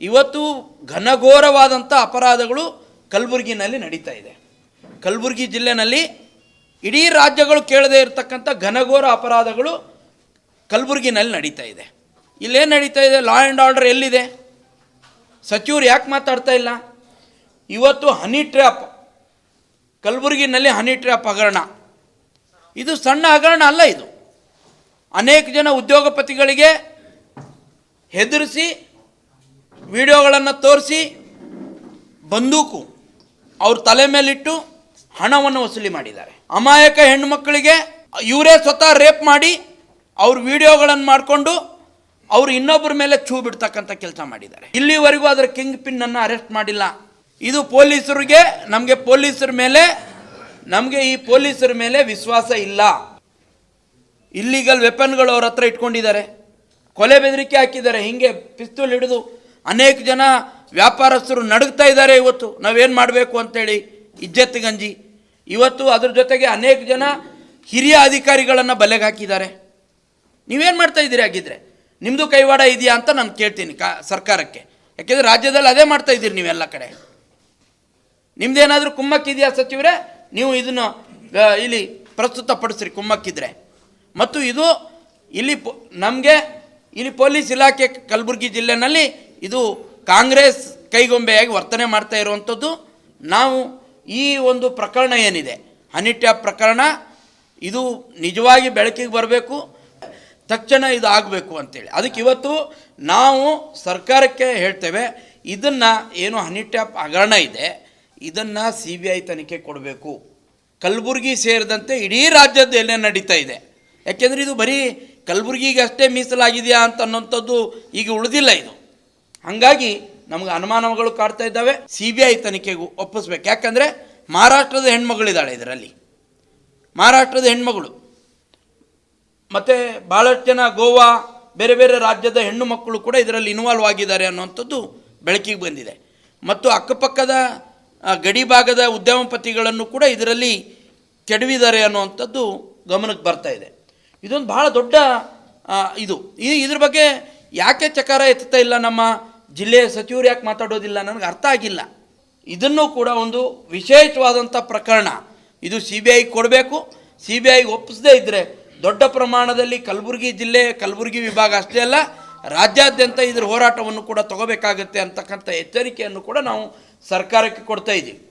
ಇವತ್ತು ಘನಘೋರವಾದಂಥ ಅಪರಾಧಗಳು ಕಲಬುರಗಿನಲ್ಲಿ ನಡೀತಾ ಇದೆ. ಕಲಬುರಗಿ ಜಿಲ್ಲೆನಲ್ಲಿ ಇಡೀ ರಾಜ್ಯಗಳು ಕೇಳದೇ ಇರತಕ್ಕಂಥ ಘನಘೋರ ಅಪರಾಧಗಳು ಕಲಬುರಗಿನಲ್ಲಿ ನಡೀತಾ ಇದೆ. ಇಲ್ಲೇನು ನಡೀತಾ ಇದೆ? ಲಾ ಆ್ಯಂಡ್ ಆರ್ಡರ್ ಎಲ್ಲಿದೆ? ಸಚಿವರು ಯಾಕೆ ಮಾತಾಡ್ತಾ ಇಲ್ಲ? ಇವತ್ತು ಹನಿ ಟ್ರ್ಯಾಪ್, ಕಲಬುರಗಿನಲ್ಲಿ ಹನಿ ಟ್ರ್ಯಾಪ್ ಹಗರಣ. ಇದು ಸಣ್ಣ ಹಗರಣ ಅಲ್ಲ ಇದು. ಅನೇಕ ಜನ ಉದ್ಯೋಗಪತಿಗಳಿಗೆ ಹೆದರಿಸಿ ವಿಡಿಯೋಗಳನ್ನು ತೋರಿಸಿ ಬಂದೂಕು ಅವ್ರ ತಲೆ ಮೇಲಿಟ್ಟು ಹಣವನ್ನು ವಸೂಲಿ ಮಾಡಿದ್ದಾರೆ. ಅಮಾಯಕ ಹೆಣ್ಣು ಮಕ್ಕಳಿಗೆ ಇವರೇ ಸ್ವತಃ ರೇಪ್ ಮಾಡಿ ಅವ್ರ ವಿಡಿಯೋಗಳನ್ನು ಮಾಡಿಕೊಂಡು ಅವರು ಇನ್ನೊಬ್ಬರ ಮೇಲೆ ಛೂ ಬಿಡ್ತಕ್ಕಂಥ ಕೆಲಸ ಮಾಡಿದ್ದಾರೆ. ಇಲ್ಲಿವರೆಗೂ ಅದರ ಕಿಂಗ್ ಪಿನ್ ಅನ್ನು ಅರೆಸ್ಟ್ ಮಾಡಿಲ್ಲ. ಇದು ಪೊಲೀಸರಿಗೆ, ನಮಗೆ ಪೊಲೀಸರ ಮೇಲೆ, ನಮಗೆ ಈ ಪೊಲೀಸರ ಮೇಲೆ ವಿಶ್ವಾಸ ಇಲ್ಲ. ಇಲ್ಲಿಗಲ್ ವೆಪನ್ಗಳು ಅವ್ರ ಹತ್ರ ಇಟ್ಕೊಂಡಿದ್ದಾರೆ. ಕೊಲೆ ಬೆದರಿಕೆ ಹಾಕಿದ್ದಾರೆ. ಹಿಂಗೆ ಪಿಸ್ತೂಲ್ ಹಿಡಿದು ಅನೇಕ ಜನ ವ್ಯಾಪಾರಸ್ಥರು ನಡುಗ್ತಾ ಇದ್ದಾರೆ ಇವತ್ತು. ನಾವೇನು ಮಾಡಬೇಕು ಅಂತೇಳಿ ಇಜ್ಜತ್ ಗಂಜಿ. ಇವತ್ತು ಅದ್ರ ಜೊತೆಗೆ ಅನೇಕ ಜನ ಹಿರಿಯ ಅಧಿಕಾರಿಗಳನ್ನು ಬಲೆಗೆ ಹಾಕಿದ್ದಾರೆ. ನೀವೇನು ಮಾಡ್ತಾ ಇದ್ದೀರಿ ಹಾಗಿದ್ರೆ? ನಿಮ್ಮದು ಕೈವಾಡ ಇದೆಯಾ ಅಂತ ನಾನು ಕೇಳ್ತೀನಿ ಕಾ, ಸರ್ಕಾರಕ್ಕೆ. ಯಾಕೆಂದರೆ ರಾಜ್ಯದಲ್ಲಿ ಅದೇ ಮಾಡ್ತಾ ಇದ್ದೀರಿ ನೀವೆಲ್ಲ ಕಡೆ. ನಿಮ್ದೇನಾದರೂ ಕುಮ್ಮಕ್ಕಿದೆಯಾ ಸಚಿವರೇ? ನೀವು ಇದನ್ನು ಇಲ್ಲಿ ಇಲ್ಲಿ ಪ್ರಸ್ತುತಪಡಿಸ್ರಿ ಕುಮ್ಮಕ್ಕಿದ್ರೆ. ಮತ್ತು ಇದು ಇಲ್ಲಿ ನಮಗೆ ಇಲ್ಲಿ ಪೊಲೀಸ್ ಇಲಾಖೆ ಕಲಬುರಗಿ ಜಿಲ್ಲೆನಲ್ಲಿ ಇದು ಕಾಂಗ್ರೆಸ್ ಕೈಗೊಂಬೆಯಾಗಿ ವರ್ತನೆ ಮಾಡ್ತಾ ಇರುವಂಥದ್ದು. ನಾವು ಈ ಒಂದು ಪ್ರಕರಣ ಏನಿದೆ? ಹನಿ ಪ್ರಕರಣ. ಇದು ನಿಜವಾಗಿ ಬೆಳಕಿಗೆ ಬರಬೇಕು. ತಕ್ಷಣ ಇದು ಆಗಬೇಕು ಅಂತೇಳಿ. ಅದಕ್ಕೆ ಇವತ್ತು ನಾವು ಸರ್ಕಾರಕ್ಕೆ ಹೇಳ್ತೇವೆ, ಇದನ್ನು ಏನು ಹನಿ ಟ್ಯಾಪ್ ಹಗರಣ ಇದೆ, ಇದನ್ನು ಸಿ ಬಿ ಐ ತನಿಖೆ ಕೊಡಬೇಕು. ಕಲಬುರಗಿ ಸೇರಿದಂತೆ ಇಡೀ ರಾಜ್ಯದ ಎಲ್ಲೇ ನಡೀತಾ ಇದೆ. ಯಾಕೆಂದರೆ ಇದು ಬರೀ ಕಲಬುರಗಿಗೆ ಅಷ್ಟೇ ಮೀಸಲಾಗಿದೆಯಾ ಅಂತ ಅನ್ನೋಂಥದ್ದು ಈಗ ಉಳಿದಿಲ್ಲ ಇದು. ಹಾಗಾಗಿ ನಮಗೆ ಅನುಮಾನಗಳು ಕಾಡ್ತಾ ಇದ್ದಾವೆ. ಸಿ ಬಿ ಐ ತನಿಖೆಗೂ ಒಪ್ಪಿಸ್ಬೇಕು. ಯಾಕಂದರೆ ಮಹಾರಾಷ್ಟ್ರದ ಹೆಣ್ಮಗಳಿದ್ದಾಳೆ ಇದರಲ್ಲಿ. ಮಹಾರಾಷ್ಟ್ರದ ಹೆಣ್ಮಗಳು. ಮತ್ತು ಭಾಳಷ್ಟು ಜನ ಗೋವಾ, ಬೇರೆ ಬೇರೆ ರಾಜ್ಯದ ಹೆಣ್ಣು ಮಕ್ಕಳು ಕೂಡ ಇದರಲ್ಲಿ ಇನ್ವಾಲ್ವ್ ಆಗಿದ್ದಾರೆ ಅನ್ನುವಂಥದ್ದು ಬೆಳಕಿಗೆ ಬಂದಿದೆ. ಮತ್ತು ಅಕ್ಕಪಕ್ಕದ ಗಡಿ ಭಾಗದ ಉದ್ಯಮಪತಿಗಳನ್ನು ಕೂಡ ಇದರಲ್ಲಿ ಕೆಡವಿದ್ದಾರೆ ಅನ್ನುವಂಥದ್ದು ಗಮನಕ್ಕೆ ಬರ್ತಾ ಇದೆ. ಇದೊಂದು ಭಾಳ ದೊಡ್ಡ ಇದು. ಇದ್ರ ಬಗ್ಗೆ ಯಾಕೆ ಚಕಾರ ಎತ್ತುತ್ತಾ ಇಲ್ಲ ನಮ್ಮ ಜಿಲ್ಲೆಯ ಸಚಿವರು ಯಾಕೆ ಮಾತಾಡೋದಿಲ್ಲ? ನನಗೆ ಅರ್ಥ ಆಗಿಲ್ಲ. ಇದನ್ನು ಕೂಡ ಒಂದು ವಿಶೇಷವಾದಂಥ ಪ್ರಕರಣ. ಇದು ಸಿ ಬಿ ಐಗೆ ಕೊಡಬೇಕು. ಸಿ ಬಿ ಐಗೆ ಒಪ್ಪಿಸದೇ ಇದ್ದರೆ ದೊಡ್ಡ ಪ್ರಮಾಣದಲ್ಲಿ ಕಲಬುರಗಿ ಜಿಲ್ಲೆ, ಕಲಬುರಗಿ ವಿಭಾಗ ಅಷ್ಟೇ ಅಲ್ಲ, ರಾಜ್ಯಾದ್ಯಂತ ಇದ್ರ ಹೋರಾಟವನ್ನು ಕೂಡ ತಗೋಬೇಕಾಗುತ್ತೆ ಅಂತಕ್ಕಂಥ ಎಚ್ಚರಿಕೆಯನ್ನು ಕೂಡ ನಾವು ಸರ್ಕಾರಕ್ಕೆ ಕೊಡ್ತಾ ಇದ್ದೀವಿ.